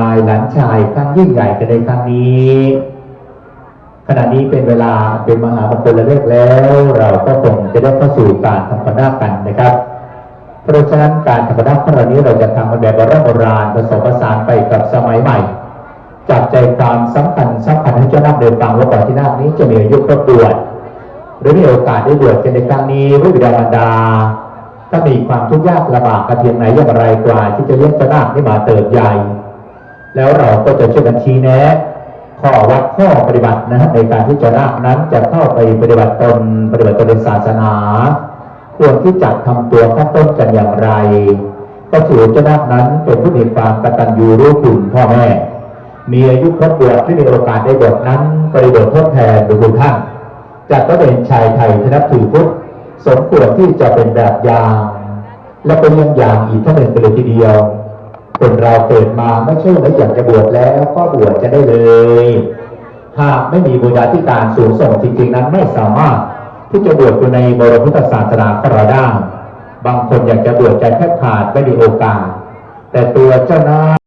ายหลานชายครั้งยิ่งใหญ่กันในครั้งนี้ ขณะนี้เป็นเวลาเป็นมหามงคลละเลิกแล้ว เราก็คงจะได้เข้าสู่การทำปนากันนะครับ เพราะฉะนั้นการทำปนาของเรานี้เราจะทำกันแบบโบราณผสมผสานไปกับสมัยใหม่จับใจความสำคัญสำคัญให้เจ้านาคเดินฟังว่าก่อนที่นาคนี้จะมีอายุครบบวชหรือมีโอกาสได้บวชกันในครั้งนี้พระบิดามารดา ถ้ามีความทุกข์ยากลำบากกันเพียงไหนอย่างไรกว่า ที่จะเลี้ยงเจ้านาคนี้มาเติบใหญ่ แล้วเราก็จะช่วยกันชี้แนะข้อวัดข้อปฏิบัตินะฮะในการที่เจะนาคนั้นจะเข้าไปปฏิบัติตนปฏิบัติตนในศาสนา ควรที่จะทำตัวขั้นต้นกันอย่างไร ก็ถือเจ้านาคนั้นเป็นผู้มีความกตัญญูรู้คุณพ่อแม่ มีอายุครบบวชที่มีโอกาสได้บวชนั้นก็ได้บวชทดแทนบุญคุณท่านจัดก็เป็นชายไทยที่นับถือพุทธสมควรที่จะเป็นแบบอย่าง และเป็นยี่ยงอย่างอีกท่านหนึ่งกันเลยทีเดียว คนเราเกิดมาไม่ใช่ว่าอยากจะบวชแล้วก็บวชจะได้เลย หากไม่มีบุญญาธิการสูงส่งจริง ๆ นั้นไม่สามารถที่จะบวชอยู่ในบรมพุทธศาสนาของเราได้ บางคนอยากจะบวชใจแทบขาดไม่มีโอกาส แต่ตัวเจ้านา